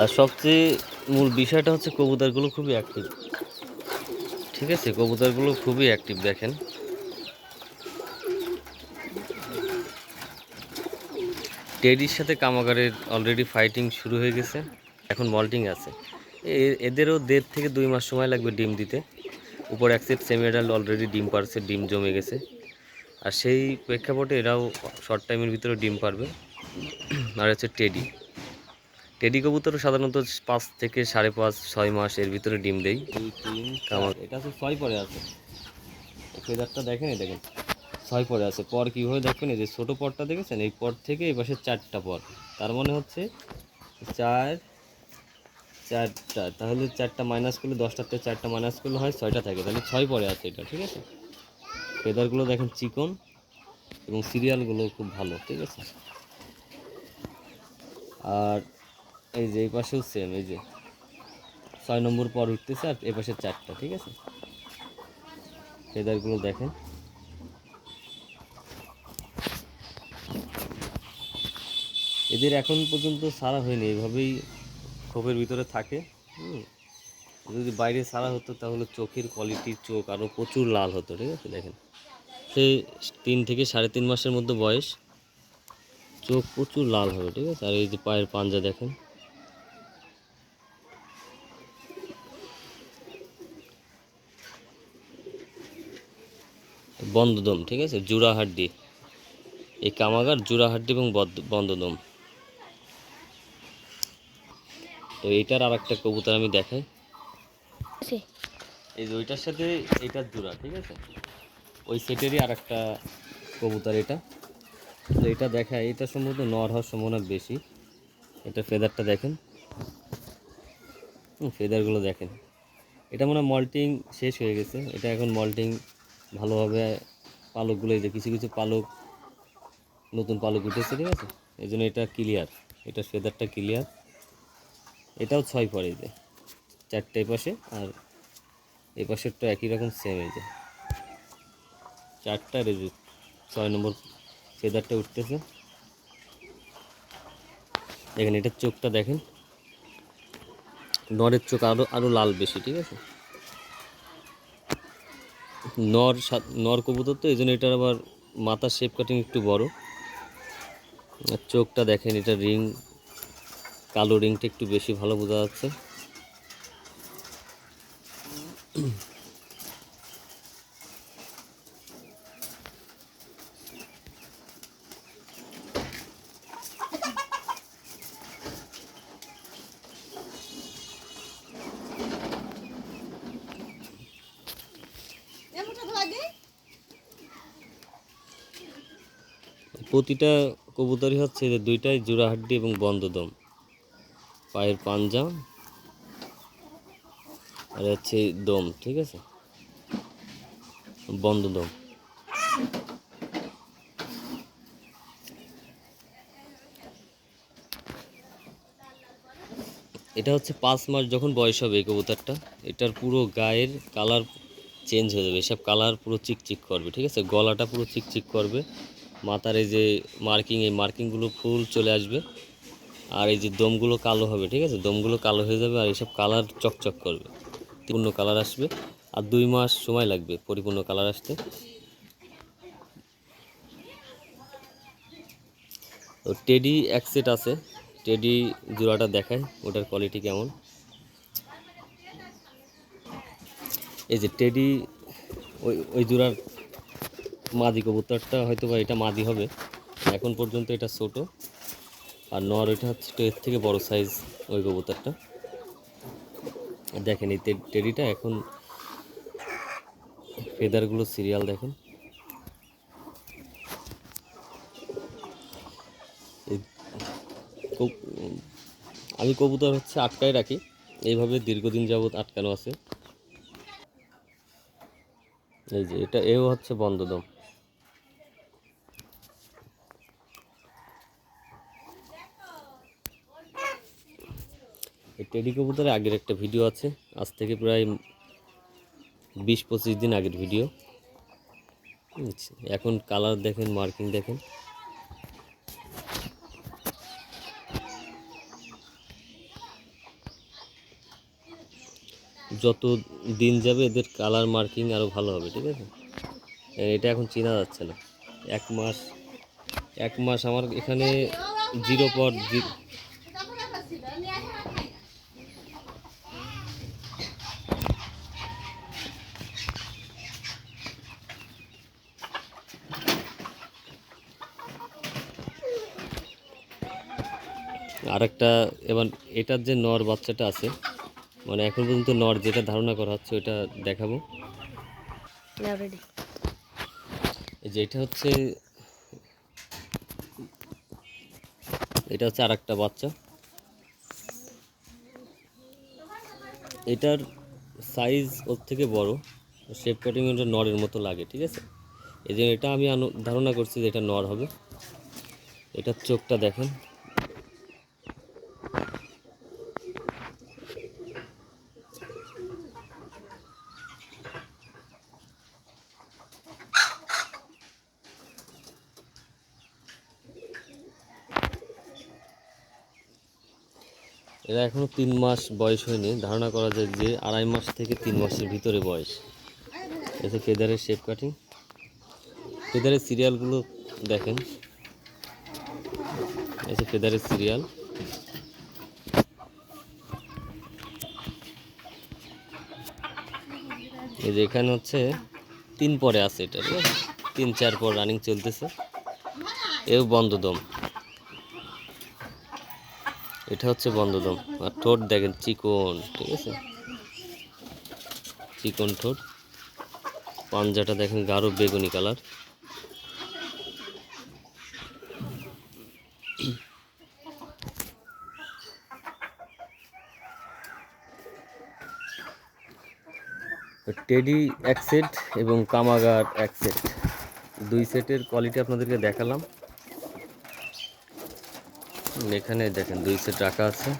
আর সবচেয়ে মূল বিষয়টা হচ্ছে কবুতরগুলো খুবই অ্যাক্টিভ ঠিক আছে? কবুতরগুলো খুবই অ্যাক্টিভ দেখেন। টেডির সাথে কামাগারের অলরেডি ফাইটিং শুরু হয়ে গেছে। এখন মল্টিং আছে। এদেরও দেড় থেকে দুই মাস সময় লাগবে ডিম দিতে। উপর এক সেট সেমিডাল অলরেডি ডিম পারছে, ডিম জমে গেছে। আর সেই প্রেক্ষাপটে এরাও শর্ট টাইমের ভিতরে ডিম পারবে। আর হচ্ছে টেডি। টেডি কবুতরও সাধারণত পাঁচ থেকে সাড়ে পাঁচ ছয় মাস এর ভিতরে ডিম দেয় দুই এটা হচ্ছে ছয় পরে আছে। ফেদারটা দেখেন এই দেখেন ছয় পরে আছে। পর কীভাবে দেখবেন এই যে ছোটো পরটা দেখেছেন? এই পর থেকে এই পাশে চারটা পর। তার মানে হচ্ছে চার চারটা। তাহলে চারটা মাইনাস করলে দশটার থেকে চারটা মাইনাস করলে হয় ছয়টা থাকে। তাহলে ছয় পরে আছে এটা ঠিক আছে? ফেদারগুলো দেখেন চিকন এবং সিরিয়ালগুলো খুব ভালো ঠিক আছে? আর এই যে এই পাশেও সেম এই যে ছয় নম্বর পর উঠতেছে আর এ পাশে চারটা, ঠিক আছে? ফেদারগুলো দেখেন। এদের এখন পর্যন্ত সারা হয়নি, এভাবেই খোপের ভিতরে থাকে যদি বাইরে সারা হতো তাহলে চোখের কোয়ালিটির চোখ আরও প্রচুর লাল হতো, ঠিক আছে? দেখেন। সে তিন থেকে সাড়ে তিন মাসের মধ্যে বয়স, চোখ প্রচুর লাল হবে, ঠিক আছে? আর এই যে পায়ের পাঞ্জা দেখেন। বন্ধদম ঠিক আছে? জুড়া হাড্ডি এই কামাগার জুড়া হাড্ডি এবং বন্ধদম তো এইটার আর একটা কবুতর আমি দেখাই। এই যে ওইটার সাথে এইটার জোড়া ঠিক আছে? ওই সেটেরই আর একটা কবুতর এটা। তো এটা দেখায় এটা সম্ভবত নর হওয়ার সম্ভাবনা বেশি। এটা ফেদারটা দেখেন। ফেদারগুলো দেখেন। এটা মনে হয় মল্টিং শেষ হয়ে গেছে। এটা এখন মল্টিং ভালোভাবে পালকগুলো এই যে কিছু কিছু পালক, নতুন পালক উঠেছে, ঠিক আছে? এই জন্য এটা ক্লিয়ার এটা ফেদারটা ক্লিয়ার এটাও ছয় পরে যে, চারটে পাশে আর এই পাশেরটা একই রকম সেম এই যে। চারটা আর ছয় নম্বর ফেদারটা উঠতেছে। দেখেন, এটার চোখটা দেখেন। নরের চোখ আরও আরও লাল বেশি, ঠিক আছে? নর নর কবুতর তো এই জন্য এটার আবার মাথার শেপ কাটিং একটু বড়। আর চোখটা দেখেন, এটা রিং কালো রিংটা একটু বেশি ভালো বোঝা যাচ্ছে। প্রতিটা কবুতরই হচ্ছে যে দুইটাই জোড়া হাড্ডি এবং বন্ধদম পায়ের পাঞ্জা আর হচ্ছে দম, ঠিক আছে? বন্ধদম এটা হচ্ছে পাঁচ মাস যখন বয়স হবে এই কবুতরটা, এটার পুরো গায়ের কালার চেঞ্জ হয়ে যাবে। এসব কালার পুরো চিকচিক করবে, ঠিক আছে? গলাটা পুরো চিকচিক করবে। মাথার এই যে মার্কিং, এই মার্কিংগুলো ফুল চলে আসবে। আর এই যে দমগুলো কালো হবে, ঠিক আছে? দমগুলো কালো হয়ে যাবে আর এইসব কালার চকচক করবে। পূর্ণ কালার আসবে। আর দুই মাস সময় লাগবে পরিপূর্ণ কালার আসতে। তো টেডি এক সেট আছে। টেডি জোড়াটা দেখায় ওটার কোয়ালিটি কেমন? এই যে টেডি, ওই ওই জোড়ার মাদি কবুতরটা হয়তো বা এটা মাদি হবে। এখন পর্যন্ত এটা ছোট। আর নর এটা হচ্ছে এর থেকে বড় সাইজ ওই কবুতরটা। দেখেন এই টেডিটা এখন ফেদারগুলো সিরিয়াল দেখেন। আমি কবুতর হচ্ছে আটকায় রাখি। এইভাবে দীর্ঘদিন যাবৎ আটকানো আছে। এই যে, এটা, এও হচ্ছে বন্ধদম এই টেডি কবুতরের আগের একটা ভিডিও আছে, আজ থেকে প্রায় বিশ পঁচিশ দিন আগের ভিডিও। এখন কালার দেখেন, মার্কিং দেখেন যত দিন যাবে এদের কালার মার্কিং আরও ভালো হবে, ঠিক আছে? এটা এখন চেনা যাচ্ছে না। এক মাস এক মাস আমার এখানে জিরো পর আরেকটা, এবার এটার যে নর বাচ্চাটা আছে মানে এখন পর্যন্ত নর যেটা ধারণা করা হচ্ছে ওটা দেখাবো। রেডি এই যে এটা হচ্ছে এটা হচ্ছে আরেকটা বাচ্চা। এটার সাইজ ওর থেকে বড় শেপ কাটিং ওটা নরের মতো লাগে ঠিক আছে? এই জন্য এটা আমি ধারণা করছি যে এটা নর হবে। এটার চোখটা দেখেন। এরা এখনও তিন মাস বয়স হয়নি। ধারণা করা যায় যে আড়াই মাস থেকে তিন মাসের ভিতরে বয়স। এতে কেদারের শেপ কাটিং কেদারের সিরিয়ালগুলো দেখেন। এসে ফেদারের সিরিয়াল এই যে এখানে হচ্ছে তিন পরে আছে এটা তিন, চার পর রানিং চলতেছে। এও বন্ধ দম। এটা হচ্ছে বন্ধদম। আর ঠোঁট দেখেন, চিকন, ঠিক আছে? চিকন ঠোঁট। পাঞ্জাটা দেখেন গাঢ় বেগুনি কালার। টেডি এক সেট এবং কামাগার এক সেট। দুই সেটের কোয়ালিটি আপনাদেরকে দেখালাম। এখানে দেখেন দুই রাখা আছে।